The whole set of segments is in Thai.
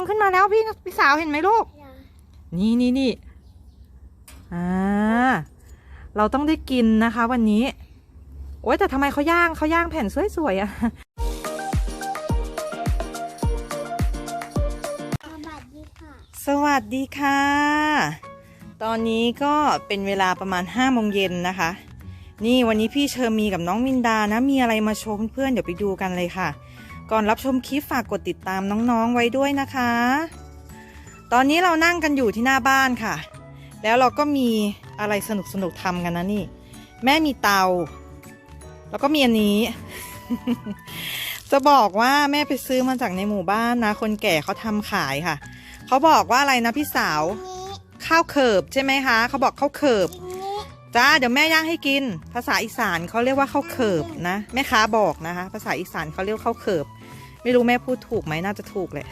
องขึ้นมาแล้วพี่พี่สาวเห็นไหมลูกอย่านี่นี่นี่อ่า เราต้องได้กินนะคะวันนี้ โอ๊ยแต่ทำไมเขาย่างเขาย่างแผ่นสวยๆอะสวัสดีค่ะสวัสดีค่ะ ตอนนี้ก็เป็นเวลาประมาณ5้าโมงเย็นนะคะ นี่วันนี้พี่เชอร์มีกับน้องมินดานะ มีอะไรมาโชว์เพื่อนๆเดี๋ยวไปดูกันเลยค่ะ ก่อนรับชมคลิปฝากกดติดตามน้องๆไว้ด้วยนะคะ ตอนนี้เรานั่งกันอยู่ที่หน้าบ้านค่ะ แล้วเราก็มีอะไรสนุกๆทำกันนะนี่ แม่มีเตา แล้วก็มีอันนี้ จะบอกว่าแม่ไปซื้อมาจากในหมู่บ้านนะ คนแก่เขาทำขายค่ะ เขาบอกว่าอะไรนะพี่สาวนี้ข้าวเขิบใช่ไหมคะ เขาบอกข้าวเขิบกินนี้จ้าเดี๋ยวแม่ย่างให้กิน ภาษาอีสานเขาเรียกว่าข้าวเขิบนะแม่ค้าบอกนะคะ ภาษาอีสานเขาเรียกว่าข้าวเขิบ ไม่รู้แม่พูดถูกไหมน่าจะถูกแหละ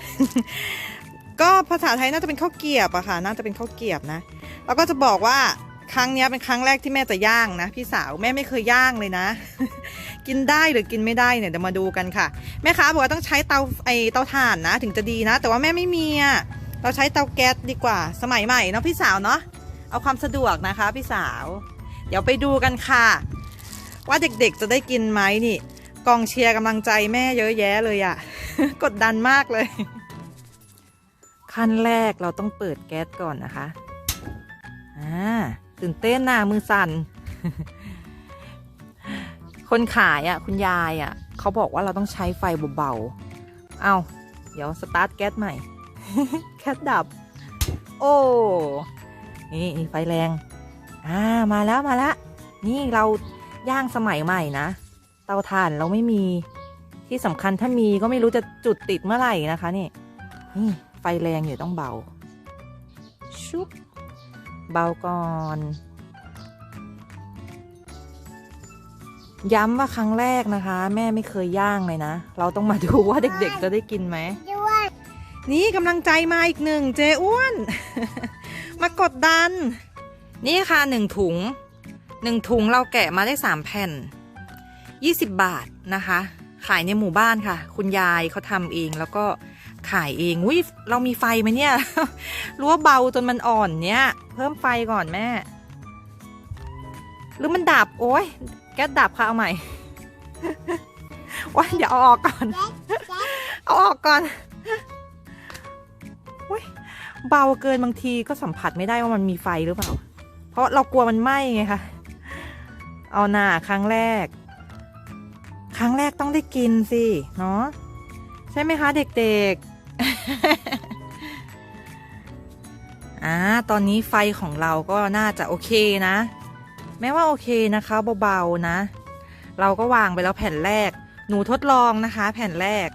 ก็ภาษาไทยน่าจะเป็นข้าวเกียบอะค่ะ น่าจะเป็นข้าวเกียบนะ แล้วก็จะบอกว่าครั้งนี้เป็นครั้งแรกที่แม่จะย่างนะพี่สาวแม่ไม่เคยย่างเลยนะ กินได้หรือกินไม่ได้เนี่ยเดี๋ยวมาดูกันค่ะ แม่ค้าบอกว่าต้องใช้เตาไอเตาถ่านนะ ถึงจะดีนะ แต่ว่าแม่ไม่มีอะเราใช้เตาแก๊สดีกว่า สมัยใหม่เนาะพี่สาวเนาะเอาความสะดวกนะคะ พี่สาว เดี๋ยวไปดูกันค่ะ ว่าเด็กๆจะได้กินไหมนี่ กองเชียร์กำลังใจแม่เยอะแยะเลยอะกดดันมากเลย ขั้นแรกเราต้องเปิดแก๊สก่อนนะคะ อ่า ตื่นเต้นหนะมือสั่น คนขายอะ่ะ คุณยายอะ่ะ เขาบอกว่าเราต้องใช้ไฟเบาๆ เอาเดี๋ยวสตาร์ทแก๊สใหม่ แก๊สดับ โอ้ นี่ไฟแรง อ่า มาแล้วมาแล้ว นี่เราย่างสมัยใหม่นะ เตาถ่านเราไม่มีที่สำคัญถ้ามีก็ไม่รู้จะจุดติดเมื่อไหร่นะคะนี่นี่ไฟแรงอยู่ต้องเบา ชุบเบาก่อน ย้ำว่าครั้งแรกนะคะ แม่ไม่เคยย่างเลยนะ เราต้องมาดูว่าเด็กๆจะได้กินไหมด้วยนี่กำลังใจมาอีกหนึ่งเจ๊อ้วน มากดดัน นี่ค่ะหนึ่งถุงหนึ่งถุงเราแกะมาได้สามแผ่น ยี่สิบบาทนะคะ ขายในหมู่บ้านค่ะ คุณยายเขาทำเองแล้วก็ขายเองอุ้ยเรามีไฟไหมเนี่ยรู้ว่าเบาจนมันอ่อนเนี่ย เพิ่มไฟก่อนแม่ หรือมันดับโอ้ยแก๊สดับค่ะเอาใหม่ว่าเดี๋ยวเอาออกก่อน เอาออกก่อนอุ๊ยเบาเกินบางทีก็สัมผัสไม่ได้ว่ามันมีไฟหรือเปล่า เพราะเรากลัวมันไหม้ไงคะเอาหน่าครั้งแรก ครั้งแรกต้องได้กินสิ เนาะใช่ไหมคะเด็กๆ อ่า ตอนนี้ไฟของเราก็น่าจะโอเคนะ แม้ว่าโอเคนะคะเบาๆนะ เราก็วางไปแล้วแผ่นแรก หนูทดลองนะคะ แผ่นแรก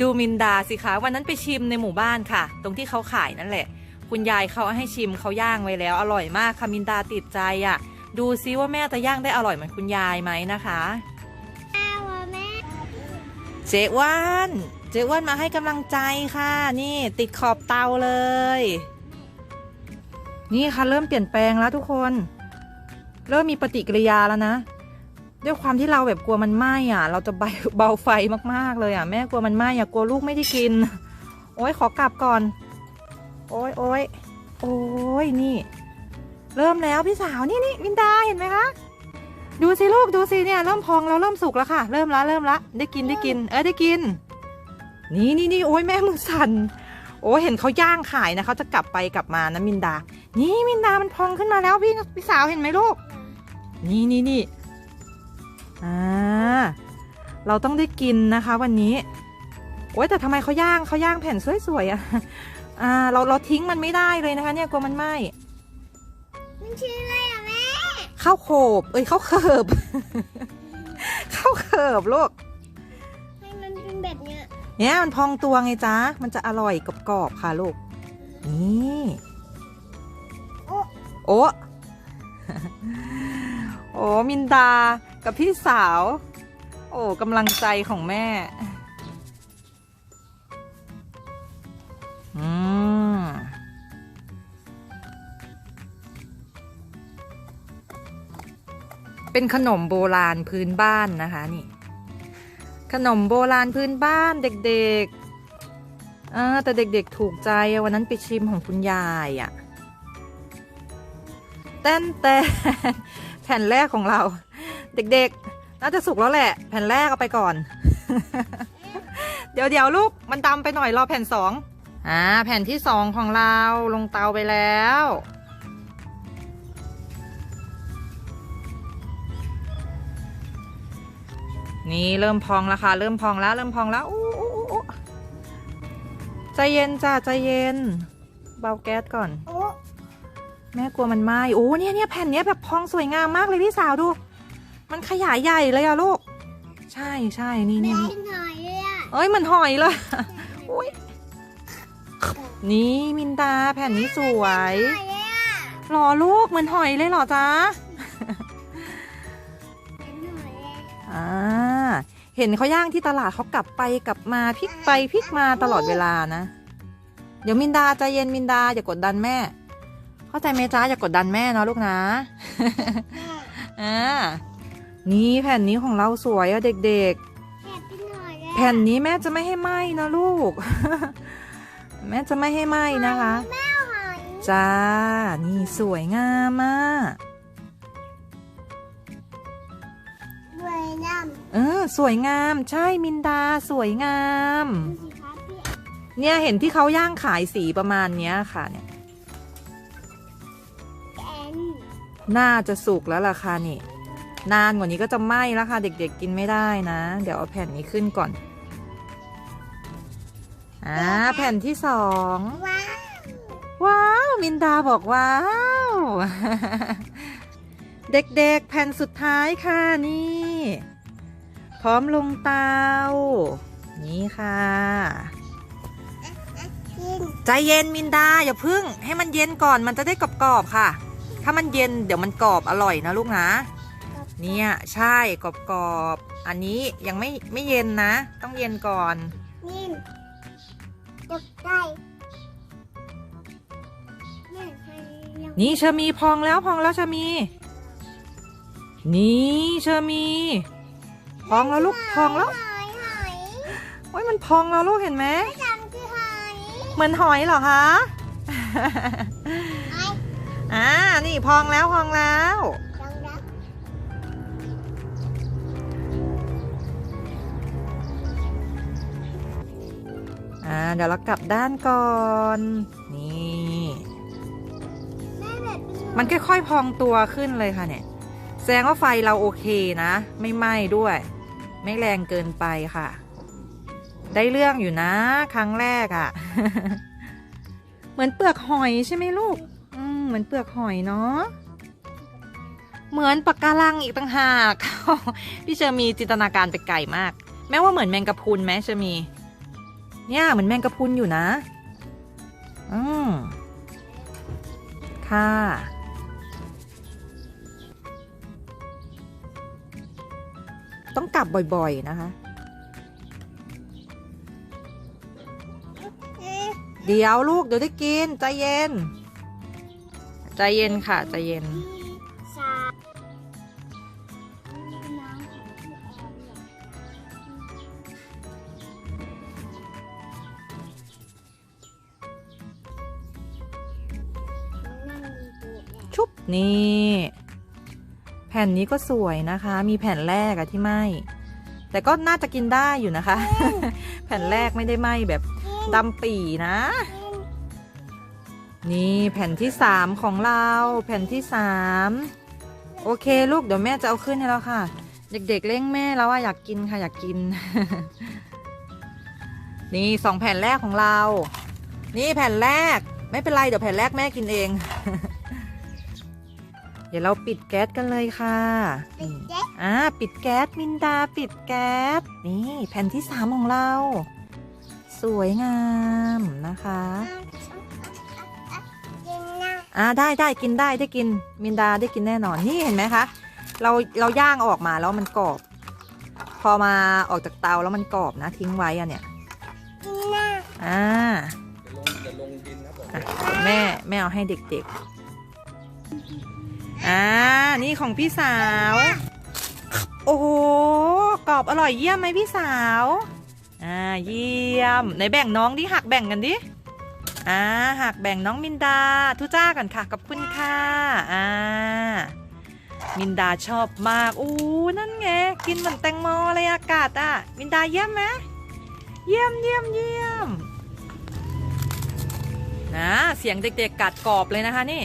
ดูมินดาสิคะวันนั้นไปชิมในหมู่บ้านค่ะ ตรงที่เขาขายนั่นแหละ คุณยายเขาให้ชิมเขาย่างไว้แล้ว อร่อยมากค่ะมินดาติดใจอะ่ะ ดูซิว่าแม่จะย่างได้อร่อยเหมือนคุณยายไหมนะคะ เจ๊อ้วนเจ๊อ้วนมาให้กำลังใจค่ะ นี่ติดขอบเตาเลย นี่ค่ะเริ่มเปลี่ยนแปลงแล้วทุกคน เริ่มมีปฏิกิริยาแล้วนะด้วยความที่เราแบบกลัวมันไหม้อะ เราจะเบาเบาไฟมากๆเลยอะแม่กลัวมันไหม้อะกลัวลูกไม่ได้กิน โอ้ยขอกลับก่อน โอ้ยโอ้ยโอ้ยนี่ เริ่มแล้วพี่สาวนี่นี่มินดาเห็นไหมคะ ดูสิลูกดูสิเนี่ยเริ่มพองแล้วเริ่มสุกแล้วค่ะ เริ่มละเริ่มละได้กินได้กิน เออได้กิน นี่นี่นี่โอ้ยแม่มือสั่นโอ้เห็นเขาย่างขายนะเขาจะกลับไปกลับมานะมินดา นี่มินดามันพองขึ้นมาแล้วพี่พี่สาวเห็นไหมลูก นี่นี่นี่อ่าเราต้องได้กินนะคะวันนี้ โอ๊ยแต่ทำไมเขาย่างเขาย่างแผ่นสวยๆอะอ่าเราเราทิ้งมันไม่ได้เลยนะคะ เนี่ยกลัวมันไหม้มันชื่อ ข้าวโขบ เอ้ยข้าวเขิบข้าวเขิบลูกให้มันเป็นแบบเนี้ยเนี่ยมันพองตัวไงจ๊ะ มันจะอร่อยกรอบๆค่ะลูก นี่ โอ้โอ้โอ้มินดา กับพี่สาว โอ้กำลังใจของแม่ เป็นขนมโบราณพื้นบ้านนะคะนี่ ขนมโบราณพื้นบ้านเด็กเออแต่เด็กๆถูกใจวันนั้นไปชิมของคุณยายอะแต้นแต่แผ่นแรกของเรา เด็กๆ น่าจะสุกแล้วแหละ แผ่นแรกเอาไปก่อน เดี๋ยวเดี๋ยวลูกมันดำไปหน่อยรอแผ่นสองอ่าแผ่นที่สองของเราลงเตาไปแล้ว นี่เริ่มพองแล้วค่ะเริ่มพองแล้วเริ่มพองแล้วอู้อู้อู้อู้ใจเย็นจ้าใจเย็น เบาแก๊สก่อนโอ้แม่กลัวมันไหม้โอ้เนี่ยเนี่ยแผ่นเนี้ยแบบพองสวยงามมากเลยพี่สาวดู มันขยายใหญ่เลยอะลูก ใช่ใช่นี่แม่นี่กินหน่อยเลยอะเอ้ยมันหอยเลยอุ๊ยนี่มินดาแผ่นนี้สวยหน่อยเลยอะหรอลูกเหมือนหอยเลยเหรอจ๊ะ เห็นเขาย่างที่ตลาดเขากลับไปกลับมาพลิกไปพลิกมาตลอดเวลานะ เดี๋ยวมินดาใจเย็นมินดาอย่ากดดันแม่ เข้าใจไหมจ๊ะอย่ากดดันแม่เนาะลูกนะอ่านี่แผ่นนี้ของเราสวยอะเด็กแม่กินหน่อยเลยๆแผ่นนี้แม่จะไม่ให้ไหม้นะลูก แม่จะไม่ให้ไหม้นะคะแม่หอยจ้า นี่สวยงามมาก เออ สวยงามใช่มินดาสวยงาม ดูสิคะพี่เนี่ยเห็นที่เขาย่างขายสีประมาณเนี้ยค่ะเนี่ย แอนน่าจะสุกแล้วล่ะค่ะนี่ นานกว่านี้ก็จะไหม้แล้วค่ะ เด็กๆกินไม่ได้นะ เดี๋ยวเอาแผ่นนี้ขึ้นก่อน อ่าแผ่นที่สอง ว้าวว้าว มินดาบอกว้าว เด็กๆ แผ่นสุดท้ายค่ะนี่ พร้อมลงเตา นี่ค่ะกินใจเย็นมินดาอย่าพึ่ง ให้มันเย็นก่อนมันจะได้กรอบๆค่ะ ถ้ามันเย็นเดี๋ยวมันกรอบอร่อยนะลูกนะ เนี่ยใช่กรอบๆ อันนี้ยังไม่ไม่เย็นนะ ต้องเย็นก่อนนิ่มตกได้แม่ใครยังนี่เชอมีพองแล้วพองแล้วเชอมี นี่เชอมี พองแล้วลูกพองแล้วหอยหอยโอ้ยมันพองแล้วลูกเห็นไหมจำคือหอยเหมือนหอยเหรอคะหอยอ่านี่พองแล้วพองแล้วจังรักอ่าเดี๋ยวเรากลับด้านก่อนนี่แม่แบบนี้มันค่อยๆพองตัวขึ้นเลยค่ะเนี่ย แสดงว่าไฟเราโอเคนะ ไม่ไหม้ด้วย ไม่แรงเกินไปค่ะ ได้เรื่องอยู่นะ ครั้งแรกอะ่ะ เหมือนเปลือกหอยใช่ไหมลูก อืมเหมือนเปลือกหอยเนาะเหมือนปากการังอีกต่างหากพี่เชอมีจินตนาการไปไกลมาก แม้ว่าเหมือนแมงกะพรุนไหมเชอมี เนี่ยเหมือนแมงกะพรุนอยู่นะ อืมค่ะ ต้องกลับบ่อยๆนะคะเอ๊ะเดี๋ยวลูกเดี๋ยวได้กิน ใจเย็น ใจเย็นค่ะ ใจเย็นสามน้ำของพี่แอนเนี่ยนั่งดูแลชุบนี่ แผ่นนี้ก็สวยนะคะ มีแผ่นแรกอะที่ไหมแต่ก็น่าจะกินได้อยู่นะคะ แผ่นแรกไม่ได้ไหมแบบดำปี่นะ นี่แผ่นที่สามของเรา แผ่นที่สามโอเคลูกเดี๋ยวแม่จะเอาขึ้นให้แล้วค่ะ เด็กๆเร่งแม่แล้วว่าอยากกินค่ะอยากกิน นี่สองแผ่นแรกของเรา นี่แผ่นแรก ไม่เป็นไรเดี๋ยวแผ่นแรกแม่กินเอง เดี๋ยวเราปิดแก๊สกันเลยค่ะปิดนี่แจ๊กอ่าปิดแก๊สมินดาปิดแก๊สนี่แผ่นที่สามของเรา สวยงามนะคะกินนะอ่าได้ได้กินได้ได้กินมินดาได้กินแน่นอนนี่เห็นไหมคะเราเราย่างเอาออกมาแล้วมันกรอบ พอมาออกจากเตาแล้วมันกรอบนะ ทิ้งไว้อะเนี่ยกินนะอ่าจะลงจะลงดินครับผมอะแม่แม่เอาให้เด็กๆ อ่า นี่ของพี่สาว โอ้โห กรอบอร่อยเยี่ยมไหมพี่สาว อ่า เยี่ยม ไหนแบ่งน้องดิ หักแบ่งกันดิ อ่า หักแบ่งน้องมินดา ทุจ้ากันค่ะ ขอบคุณค่ะ อ่า มินดาชอบมาก อู้นั่นไง กินเหมือนแตงโมเลยอากาศอะ มินดาเยี่ยมไหมเยี่ยมเยี่ยมเยี่ยมนะเสียงเด็กๆกัดกรอบเลยนะคะนี่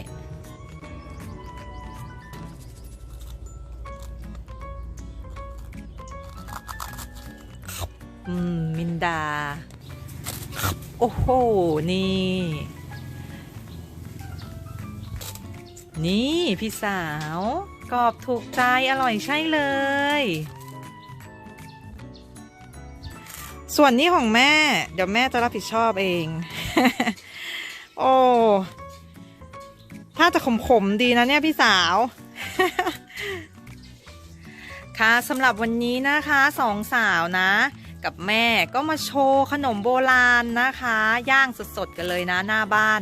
อืม มินดา โอ้โห นี่ นี่พี่สาว กรอบถูกใจอร่อยใช่เลย ส่วนนี้ของแม่ เดี๋ยวแม่จะรับผิดชอบเอง โอ้ถ้าจะขมๆดีนะเนี่ยพี่สาว ค่ะสำหรับวันนี้นะคะสองสาวนะ กับแม่ก็มาโชว์ขนมโบราณนะคะ ย่างสดๆกันเลยนะหน้าบ้าน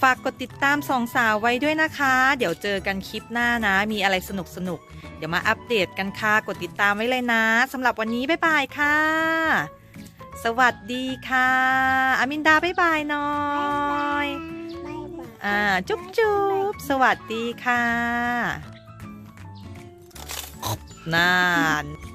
ฝากกดติดตามสองสาวไว้ด้วยนะคะ เดี๋ยวเจอกันคลิปหน้านะ มีอะไรสนุกๆเดี๋ยวมาอัปเดตกันค่ะ กดติดตามไว้เลยนะสำหรับวันนี้บ๊ายบายค่ะ สวัสดีค่ะ อามินดาบ๊ายบายหน่อยบายบายอ่าจุ๊บจุ๊บสวัสดีค่ะนาน